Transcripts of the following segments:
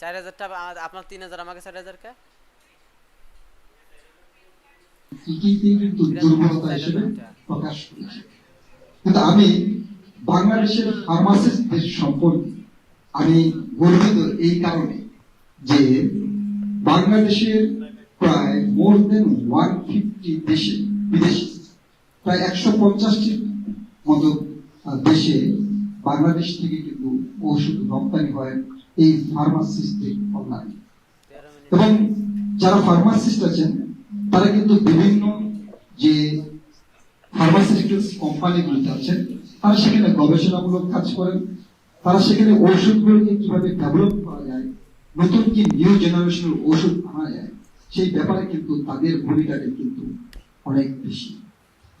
চার হাজারটা আপনার তিন হাজার আমাকে চার হাজার কে কিন্তু প্রকাশ কিন্তু আমি বাংলাদেশের ফার্মাসিস্টদের সম্পর্কে আমি গর্বিত এই কারণে যে বাংলাদেশের প্রায় মোর দেন ওয়ান ফিফটি দেশে বিদেশে প্রায় একশো পঞ্চাশটির মতো দেশে বাংলাদেশ থেকে কিন্তু ওষুধ রপ্তানি হয়। এই ফার্মাসিস্টদের কল্যাণে এবং যারা ফার্মাসিস্ট আছেন, তারা কিন্তু বিভিন্ন যে ফার্মাসিউটিক্যালস কোম্পানিগুলোতে আছেন, তারা সেখানে গবেষণামূলক কাজ করেন। তারা সেখানে ওষুধগুলোকে কীভাবে ডেভেলপ করা যায়, নতুন কি নিউ জেনারেশনের ওষুধ আনা যায়, সেই ব্যাপারে কিন্তু তাদের ভূমিকাটা কিন্তু অনেক বেশি।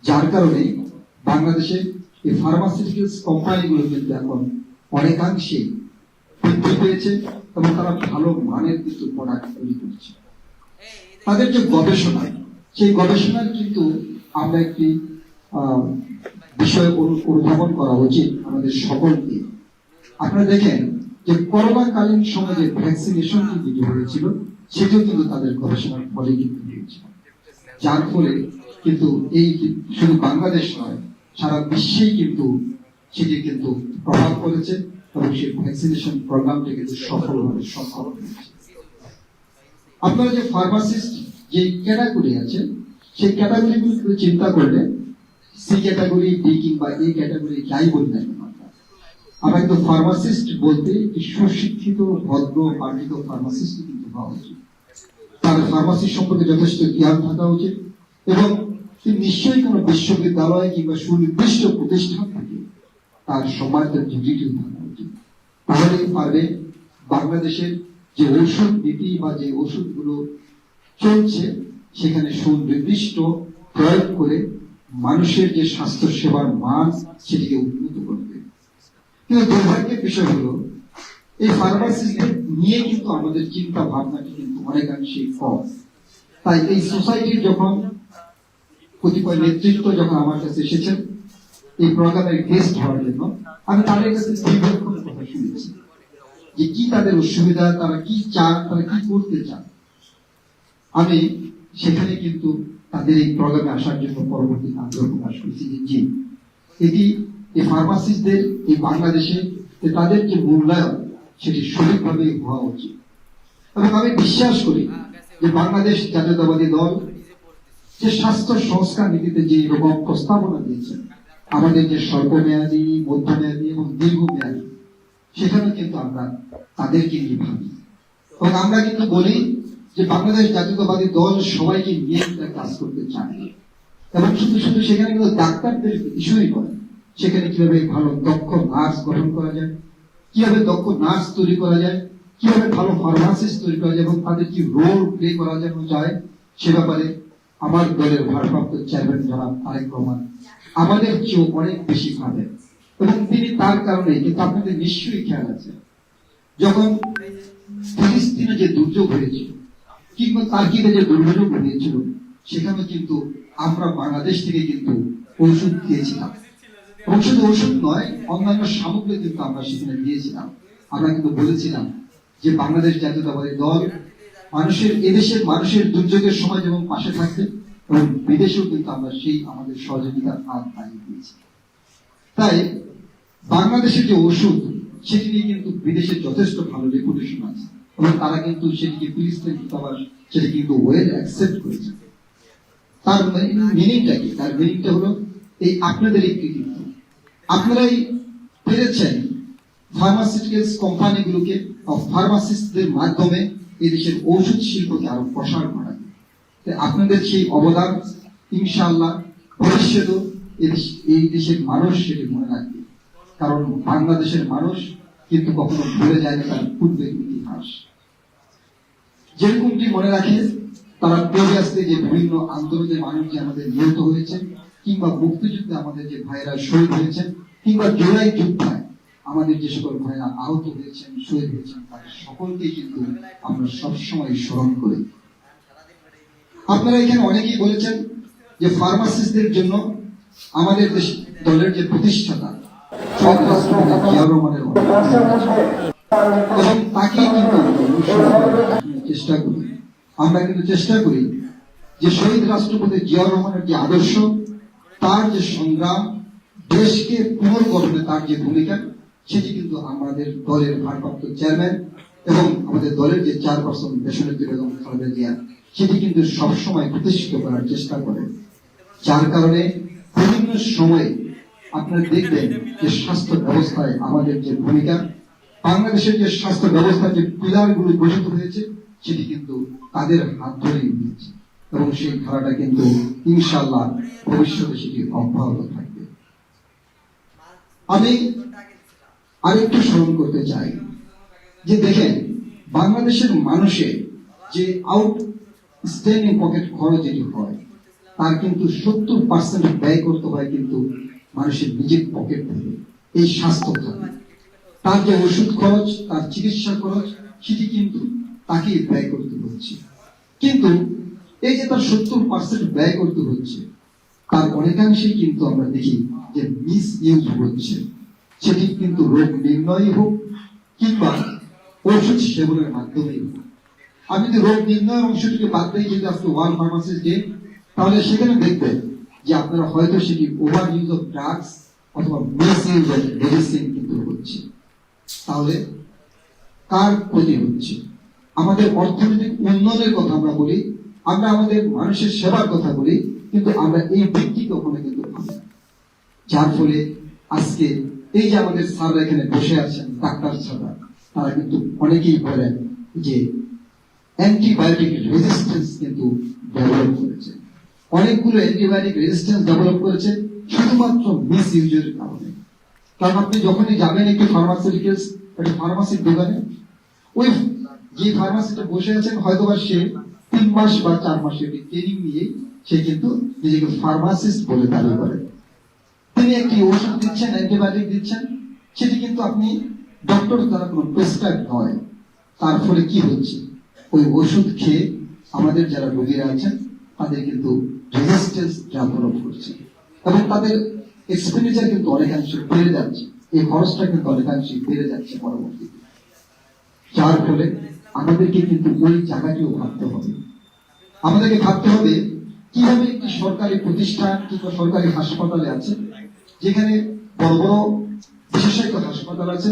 যার কারণে বাংলাদেশে এই ফার্মাসিউটিক্যালস কোম্পানিগুলো কিন্তু এখন অনেকাংশে বৃদ্ধি পেয়েছে এবং তারা ভালো মানের কিন্তু প্রোডাক্ট তৈরি করছে। তাদের যে গবেষণা, সেই গবেষণার কিন্তু আমরা একটি বিষয় অনুধাবন করা উচিত আমাদের সকলকে। আপনারা দেখেন যে করোনা কালীন সময়ে যে ভ্যাকসিনেশন কিন্তু হয়েছিল, সেটিও কিন্তু তাদের গবেষণার ফলে কিন্তু হয়েছিল যার ফলে কিন্তু এই শুধু বাংলাদেশ নয়, সারা বিশ্বেই কিন্তু সেটি কিন্তু প্রভাব পড়েছে। ভ্যাকসিনেশন প্রোগ্রামটি কিন্তু আপনারা যে ফার্মাসিস্ট যে ক্যাটাগরি আছে সেই কিন্তু চিন্তা করলে সি ক্যাটাগরি ডি কিংবা এ ক্যাটাগরি যাই বলি না আমরা। কিন্তু ফার্মাসিস্ট বলতে সুশিক্ষিত, ভদ্র পাঠিত ফার্মাসিস্ট কিন্তু হওয়া উচিত তার ফার্মাসি সম্পর্কে যথেষ্ট জ্ঞান থাকা উচিত এবং তিনি নিশ্চয়ই কোনো বিশ্ববিদ্যালয় কিংবা সুনির্দিষ্ট প্রতিষ্ঠান থেকে তার সম্মানিত ডিগ্রিটি তাহলেই পারবে বাংলাদেশের যে ঔষধ নীতি বা যে ওষুধগুলো চলছে, সেখানে সুনির্দিষ্ট প্রয়োগ করে মানুষের যে স্বাস্থ্য সেবার মান সেটিকে উন্নত করবে। কিন্তু দুর্ভাগ্যের বিষয় হলো, এই ফার্মাসিস্টদের নিয়ে কিন্তু আমাদের চিন্তা ভাবনাটি কিন্তু অনেকাংশে কম। তাই এই সোসাইটির যখন কতিপয় নেতৃত্ব যখন আমার কাছে এসেছেন এই প্রোগ্রামের গেস্ট হওয়ার জন্য আমি তাদের কাছে দীর্ঘক্ষণ কথা শুনেছি যে কি তাদের অসুবিধা, তারা কি চান, তারা কি করতে চান। আমি সেখানে কিন্তু তাদের এই প্রোগ্রামে আসার জন্য পরবর্তী আগ্রহ প্রকাশ করেছি যে জি, এটি এই ফার্মাসিস্টদের এই বাংলাদেশে তাদের যে মূল্যায়ন, সেটি সঠিকভাবে হওয়া উচিত। এবং আমি বিশ্বাস করি যে বাংলাদেশ জাতীয়তাবাদী দল যে স্বাস্থ্য সংস্কার নীতিতে যে রকম প্রস্তাবনা দিয়েছেন আমাদের যে স্বল্পমেয়াদী, মধ্যমেয়াদী এবং দীর্ঘ দীর্ঘমেয়াদী, সেখানে কিন্তু আমরা তাদেরকে নিয়ে ভাবি। এবং আমরা কিন্তু বলি যে বাংলাদেশ জাতীয়তাবাদী দল সবাইকে নিয়ে কাজ করতে চায়। এবং শুধু শুধু সেখানে কিন্তু ডাক্তারদের ইস্যুই করে সেখানে কীভাবে ভালো দক্ষ নার্স গঠন করা যায়, কীভাবে দক্ষ নার্স তৈরি করা যায়, কীভাবে ভালো ফার্মাসিস্ট তৈরি করা যায় এবং তাদের কি রোল প্লে করা যেন যায়, সে ব্যাপারে আমার দলের ভারপ্রাপ্ত চেয়ারম্যান জনাব তারেক রহমান আমাদের চেয়েও অনেক বেশি ভাবেন। এবং তিনি তার কারণে, কিন্তু আপনাদের নিশ্চয়ই খেয়াল আছে, যখন ফিলিস্তিনে যে দুর্যোগ হয়েছিল, কিংবা তার্কিকে যে দুর্যোগ হয়েছিল সেখানে কিন্তু আমরা বাংলাদেশ থেকে কিন্তু ঔষধ দিয়েছিলাম। এবং শুধু ওষুধ নয়, অন্যান্য সামগ্রী কিন্তু আমরা সেখানে দিয়েছিলাম। আমরা কিন্তু বলেছিলাম যে বাংলাদেশ জাতীয়তাবাদী দল মানুষের, এদেশের মানুষের দুর্যোগের সময় যেমন পাশে থাকবে এবং বিদেশেও কিন্তু আমরা সেই আমাদের সহযোগিতার হাত বাড়িয়ে দিয়েছি। তাই বাংলাদেশের যে ওষুধ, সেটি নিয়ে কিন্তু বিদেশে যথেষ্ট ভালো রেপুটেশন আছে। এবং তারা কিন্তু সেটিকে ফিলিস্তিন দূতাবাস সেটি কিন্তু ওয়েল অ্যাকসেপ্ট করেছে। তার মিনিংটা কি? তার মিনিংটা হলো এই আপনাদের একটি কৃতিত্ব আপনারাই পেরেছেন ফার্মাসিউটিক্যালস কোম্পানিগুলোকে ফার্মাসিস্টদের মাধ্যমে এই দেশের ঔষধ শিল্পকে আরও প্রসার তাই আপনাদের সেই অবদান, ইনশাআল্লাহ, ভবিষ্যতেও এই দেশের মানুষ সেটি মনে রাখবে। কারণ বাংলাদেশের মানুষ কিন্তু কখনো ভুলে যায় না তার পূর্বের ইতিহাস। যেরকমটি মনে রাখে, তারা প্রিভিয়াসলি যে বিভিন্ন আন্দোলনে মানুষ যে আমাদের নিহত হয়েছে কিংবা মুক্তিযুদ্ধে আমাদের যে ভাইয়েরা শহীদ হয়েছেন, কিংবা জুলাই যুদ্ধায় আমাদের যে সকল ভাইয়েরা আহত হয়েছেন, শহীদ হয়েছেন, তাদের সকলকে কিন্তু আমরা সবসময় স্মরণ করি। আপনারা এখানে অনেকেই বলেছেন যে ফার্মাসিস্টদের জন্য আমাদের দেশ দলের যে প্রতিষ্ঠাতা জিয়াউর এবং কিন্তু চেষ্টা করি। আমরা কিন্তু চেষ্টা করি যে শহীদ রাষ্ট্রপতি জিয়া রহমানের যে আদর্শ, তার যে সংগ্রাম, দেশকে পুনর্গঠনে তার যে ভূমিকা সেটি কিন্তু আমাদের দলের ভারপ্রাপ্ত চেয়ারম্যান এবং আমাদের দলের যে চেয়ারপারসন দেশনেত্রী বেগম খালেদা জিয়া, সেটি কিন্তু সবসময় প্রতিষ্ঠিত করার চেষ্টা করে। যার কারণে বিভিন্ন সময়ে আপনারা দেখবেন যে স্বাস্থ্য ব্যবস্থায় আমাদের যে ভূমিকা, বাংলাদেশের যে স্বাস্থ্য ব্যবস্থার যে পিলার গুলি গঠিত হয়েছে, সেটি কিন্তু তাদের হাত ধরেই হয়েছে এবং সেই ধারাটা কিন্তু ইনশাল্লাহ ভবিষ্যতে সেটি অব্যাহত থাকবে। আমি আরেকটু স্মরণ করতে চাই যে দেখেন, বাংলাদেশের মানুষের যে আউট স্ট্যান্ডিং পকেট খরচ যেটি হয়, তার কিন্তু সত্তর পার্সেন্ট ব্যয় করতে হয় কিন্তু মানুষের নিজের পকেট থেকে, এই স্বাস্থ্য খাতে। তার যে ওষুধ খরচ, তার চিকিৎসা খরচ, সেটি কিন্তু তাকেই ব্যয় করতে হচ্ছে। কিন্তু এই যে তার সত্তর পার্সেন্ট ব্যয় করতে হচ্ছে, তার অনেকাংশেই কিন্তু আমরা দেখি যে মিস ইউজ হচ্ছে। সেটি কিন্তু রোগ নির্ণয় হোক কিংবা ওষুধ সেবনের মাধ্যমেই হোক। আমি যদি রোগ নির্ণয় অংশটিকে বাদ দিয়ে যদি আজকে ওয়ার্ল্ড ফার্মাসিস্ট ডে তাহলে সেখানে দেখবেন যে আপনারা হয়তো সেটি ওভার ইউজ অফ ড্রাগস অথবা মিস ইউজ অফ মেডিসিন কিন্তু হচ্ছে। তাহলে কার ক্ষতি হচ্ছে? আমাদের অর্থনৈতিক উন্নয়নের কথা আমরা বলি, আমরা আমাদের মানুষের সেবার কথা বলি, কিন্তু আমরা এই দিকটি কখনো কিন্তু যার ফলে আজকে এই যে আমাদের স্যাররা এখানে বসে আছেন, ডাক্তার ছাড়া। তারা কিন্তু অনেকেই বলেন যে অ্যান্টিবায়োটিক রেজিস্ট্যান্স কিন্তু ডেভেলপ করেছে। অনেকগুলো অ্যান্টিবায়োটিক রেজিস্ট্যান্স ডেভেলপ করেছে, শুধুমাত্র মিস ইউজের কারণে কারণ আপনি যখনই যাবেন একটি ফার্মাসিউটিক্যালস একটা ফার্মাসির দোকানে, ওই যে ফার্মাসিতে বসে আছেন হয়তো বা সে তিন মাস বা চার মাসের ট্রেনিং নিয়ে সে কিন্তু নিজেকে ফার্মাসিস্ট বলে দাবি করে। তিনি একটি ওষুধ দিচ্ছেন, অ্যান্টিবায়োটিক দিচ্ছেন, সেটি কিন্তু আপনি ডক্টর দ্বারা কোনো প্রেসক্রাইব নয়। তার ফলে কি হচ্ছে? ওই ওষুধ খেয়ে আমাদের যারা রোগীরা আছেন, তাদের কিন্তু রেজিস্ট্যান্স ডেভেলপ করছে এবং তাদের এক্সপেন্ডিচার কিন্তু অনেকাংশে বেড়ে যাচ্ছে। এই খরচটা কিন্তু অনেকাংশে বেড়ে যাচ্ছে পরবর্তীতে। যার ফলে আমাদেরকে কিন্তু ওই জায়গাটিও ভাবতে হবে। আমাদেরকে ভাবতে হবে, কীভাবে একটি সরকারি প্রতিষ্ঠান কিংবা সরকারি হাসপাতালে আছে যেখানে বড় বড় বিশেষজ্ঞ হাসপাতাল আছে,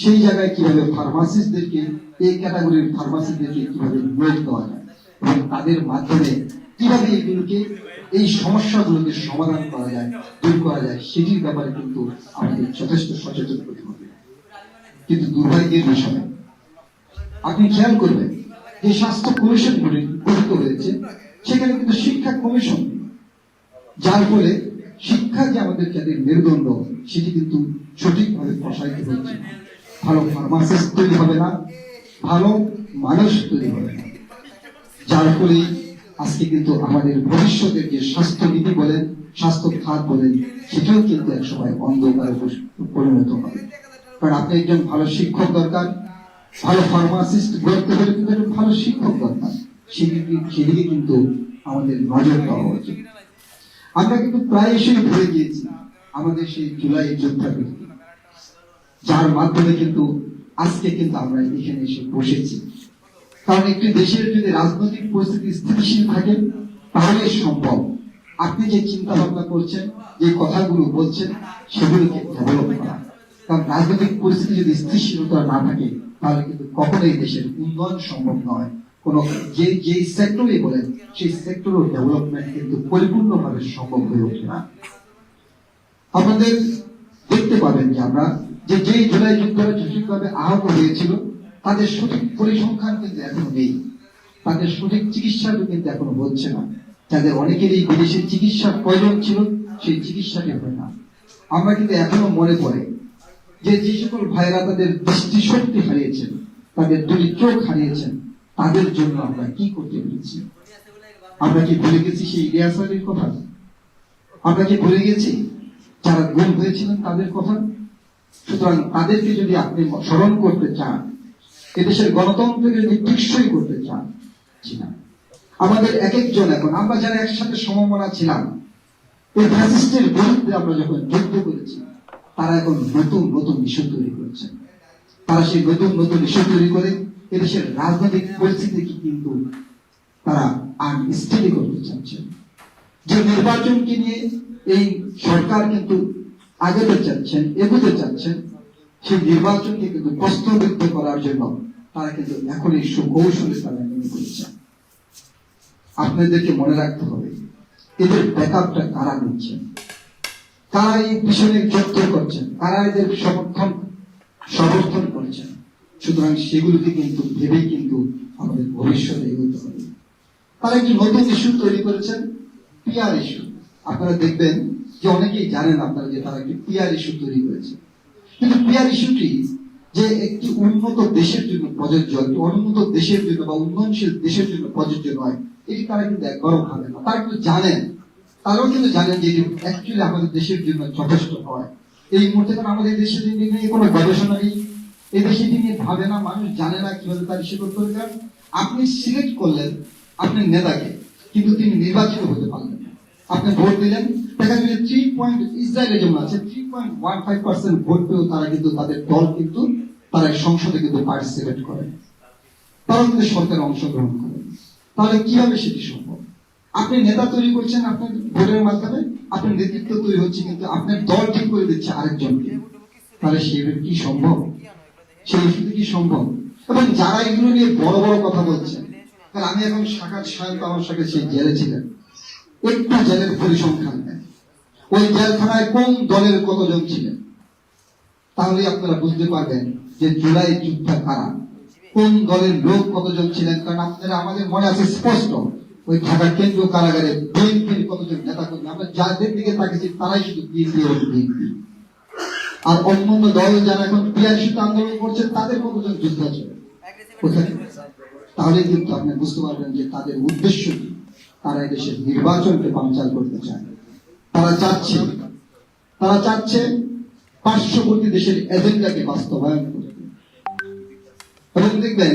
সেই জায়গায় কীভাবে ফার্মাসিস্টদেরকে এই ক্যাটাগরির ফার্মাসিস্টদেরকে কীভাবে নিয়োগ দেওয়া যায় এবং তাদের মাধ্যমে কীভাবে এগুলোকে এই সমস্যাগুলোকে সমাধান করা যায়, দূর করা যায়, সেটির ব্যাপারে কিন্তু আমাদের যথেষ্ট সচেতন হতে হবে। কিন্তু দুর্ভাগ্যের বিষয়, আপনি খেয়াল করবেন যে স্বাস্থ্য কমিশন গঠিত হয়েছে, সেখানে কিন্তু শিক্ষা কমিশন, যার ফলে শিক্ষা যে আমাদের যাদের মেরুদণ্ড, সেটি কিন্তু সঠিকভাবে প্রসারিত হচ্ছে। ভালো ফার্মাসিস্ট তৈরি হবে না, ভালো মানুষ তৈরি হবে না। যার ফলে আজকে কিন্তু আমাদের ভবিষ্যতের যে স্বাস্থ্যবিধি বলেন স্বাস্থ্য খাত বলেন, সেটাও কিন্তু এক সময় অন্ধকারে পরিণত হবে। কারণ আপনি একজন ভালো শিক্ষক দরকার, ভালো ফার্মাসিস্ট গড়তে হলে কিন্তু একজন ভালো শিক্ষক দরকার। সেদিকে সেদিকে কিন্তু আমাদের নজর দেওয়া উচিত। আমরা কিন্তু প্রায়শই ভুলে গিয়েছি আমাদের সেই জুলাই যোদ্ধাকে যার মাধ্যমে কিন্তু আজকে কিন্তু আমরা এখানে এসে বসেছি। কারণ একটি দেশের যদি রাজনৈতিক পরিস্থিতি স্থিতিশীল থাকে, তাহলে সম্ভব। আপনি যে চিন্তা ভাবনা করছেন, যে কথাগুলো বলছেন, সেগুলোকে ডেভেলপ করা। কারণ রাজনৈতিক পরিস্থিতি যদি স্থিতিশীলতা না থাকে, তাহলে কিন্তু কখনোই দেশের উন্নয়ন সম্ভব নয়। কোন যে যে বলেন, সেই ডেভেলপমেন্ট কিন্তু পরিপূর্ণভাবে সম্ভব হয়ে ওঠে না। আপনাদের দেখতে পাবেন যে আমরা যে যেই জুলাই সঠিকভাবে আহত হয়েছিল, তাদের সঠিক পরিসংখ্যান কিন্তু এখনও নেই। তাদের সঠিক কিন্তু এখনও হচ্ছে না। তাদের অনেকেরই বিদেশে চিকিৎসার প্রয়োজন ছিল, সেই চিকিৎসাটি হয় না। আমরা কিন্তু এখনও মনে পড়ে যে যে সকল ভাইরা তাদের দৃষ্টিশক্তি হারিয়েছেন, তাদের দুটি চোখ হারিয়েছেন তাদের জন্য আমরা কি করতে পেরেছি? আমরা কি ভুলে গেছি সেই ইলিয়াস কথা? আমরা কি ভুলে গেছি যারা গুম হয়েছিলেন তাদের কথা? সুতরাং তাদেরকে যদি আপনি স্মরণ করতে চান, এদেশের গণতন্ত্রকে যদি টেকসই করতে চান। আমাদের এক একজন এখন, আমরা যারা একসাথে সমমনা ছিলাম, এই ফ্যাসিস্টের বিরুদ্ধে আমরা যখন যুদ্ধ করেছি, তারা এখন নতুন নতুন ইস্যু তৈরি করেছেন তারা সেই নতুন নতুন ইস্যু তৈরি করে এদেশের রাজনৈতিক পরিস্থিতিকে কিন্তু তারা আনস্টেডি করতে চাচ্ছেন যে নির্বাচনকে নিয়ে এই সরকার কিন্তু আগাতে চাচ্ছেন, এগোতে চাচ্ছেন, সেই নির্বাচনকে কিন্তু প্রশ্নবিদ্ধ করার জন্য তারা কিন্তু এখন এই সুকৌশলে তারা নেমে পড়েছেন আপনাদেরকে মনে রাখতে হবে, এদের ব্যাকআপটা কারা নিচ্ছেন? কারা এই পিছনে যত্ন করছেন? কারা এদের সমর্থন সমর্থন করছেন? সুতরাং সেগুলোকে কিন্তু ভেবেই কিন্তু আমাদের ভবিষ্যতে এগোতে হবে। তারা একটি নতুন ইস্যু তৈরি করেছেন? পিআর ইস্যু আপনারা দেখবেন যে অনেকেই জানেন আপনারা যে তারা একটি পিআর ইস্যু তৈরি করেছে। কিন্তু পিআর ইস্যুটি যে একটি উন্নত দেশের জন্য প্রযোজ্য, একটি অনুন্নত দেশের জন্য বা উন্নয়নশীল দেশের জন্য প্রযোজ্য নয়, এটি তারা কিন্তু একবারও ভাবে না। তারা কিন্তু জানেন, তারাও কিন্তু জানেন যে অ্যাকচুয়ালি আমাদের দেশের জন্য যথেষ্ট হয় এই মুহূর্তে কারণ আমাদের দেশের নিয়ে কোনো গবেষণা নেই এই দেশটি নিয়ে ভাবে না, মানুষ জানে না কীভাবে তার ইস্যু করতে হবে। আপনি সিলেক্ট করলেন আপনার নেতাকে, কিন্তু তিনি নির্বাচিত হতে পারলেন আপনি ভোট দিলেন, দেখা যাবে থ্রি পয়েন্ট ইসরায়েলে যেমন আছে three point one five percent vote পেয়েও তারা কিন্তু তাদের দল কিন্তু তারা সংসদে কিন্তু পার্টিসিপেট করে তারাও কিন্তু সরকারে অংশগ্রহণ করে তাহলে কীভাবে সেটি সম্ভব? আপনি নেতা তৈরি করছেন আপনার ভোটের মাধ্যমে, আপনার নেতৃত্ব তৈরি হচ্ছে কিন্তু আপনার দল ঠিক করে দিচ্ছে আরেকজনকে। তাহলে সেভাবে কি সম্ভব? সেই ইস্যুতে কি সম্ভব? এবং যারা এগুলো নিয়ে বড় বড় কথা বলছেন কারণ আমি এখন শাখার সায়ন্ত আমার সাথে সেই জেলে ছিলেন একটু জেলের পরিসংখ্যান ওই জেলখানায় কোন দলের কতজন ছিলেন? তাহলে আপনারা বুঝতে পারবেন যে জুলাই যুদ্ধ কারা। কোন দলের লোক কতজন ছিলেন? কারণ আপনারা আমাদের মনে আছে স্পষ্ট, ওই ঢাকা কেন্দ্রীয় কারাগারে বিএনপির কতজন নেতা কর্মী আমরা যাদের দিকে তাকিয়েছি, তারাই শুধু বিএনপি এবং বিএনপি। আর অন্যান্য দল যারা এখন পিয়ারিশিত আন্দোলন করছে, তাদের কতজন যুদ্ধ আছে। তাহলে কিন্তু আপনি বুঝতে পারবেন যে তাদের উদ্দেশ্য কি। তারা দেশের নির্বাচনকে পাঞ্চাল করতে চায়। তারা চাচ্ছে তারা চাচ্ছে পার্শ্ববর্তী দেশের এজেন্ডাকে বাস্তবায়ন করতে। এবং দেখবেন,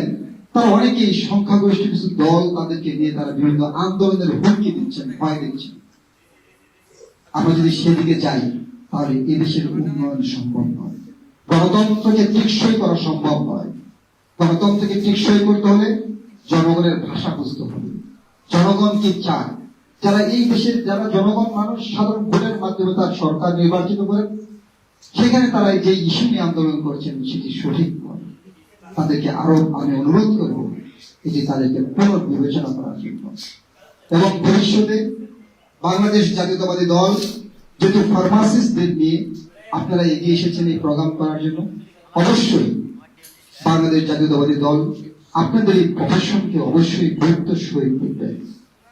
তারা অনেকেই সংখ্যাগরিষ্ঠ কিছু দল তাদেরকে নিয়ে তারা বিভিন্ন আন্দোলনের হুমকি দিচ্ছেন, ভয় দিচ্ছেন। আমরা যদি সেদিকে যাই তাহলে এদেশের উন্নয়ন সম্ভব নয়। গণতন্ত্রকে টেকসই করা সম্ভব নয়। গণতন্ত্রকে টেকসই করতে হলে জনগণের ভাষা বুঝতে হবে। জনগণ কি চায়? যারা এই দেশের, যারা জনগণ মানুষ সাধারণ ভোটের মাধ্যমে তার সরকার নির্বাচিত করেন, সেখানে তারা যে ইস্যু নিয়ে আন্দোলন করছেন, সেটি সঠিক নয়। তাদেরকে আরও আমি অনুরোধ করব, এটি তাদেরকে পুনর্বিবেচনা করার জন্য। এবং ভবিষ্যতে বাংলাদেশ জাতীয়তাবাদী দল যেহেতু ফার্মাসিস্টদের নিয়ে আপনারা এগিয়ে এসেছেন এই প্রোগ্রাম করার জন্য, অবশ্যই বাংলাদেশ জাতীয়তাবাদী দল আপনাদের এই প্রফেশনকে অবশ্যই গুরুত্ব সহিত করবে।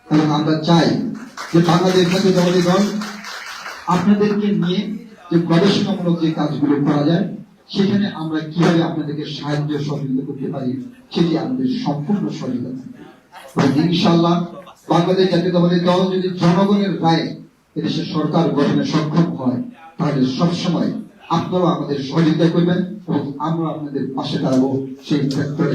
এবং আমরা চাই যে বাংলাদেশ জাতীয়তাবাদী দল আপনাদেরকে নিয়ে যে গবেষণামূলক যে কাজগুলো করা যায়, সেখানে আমরা কীভাবে আপনাদেরকে সাহায্য সহযোগিতা করতে পারি, সেটি আমাদের সম্পূর্ণ সহযোগিতা ইনশাল্লাহ বাংলাদেশ জাতীয়তাবাদী দল যদি জনগণের রায়ে এদেশের সরকার গঠনে সক্ষম হয়, তাহলে সবসময় আপনারা আমাদের সহযোগিতা করবেন এবং আমরা আপনাদের পাশে দাঁড়াবো সেই ক্ষেত্রে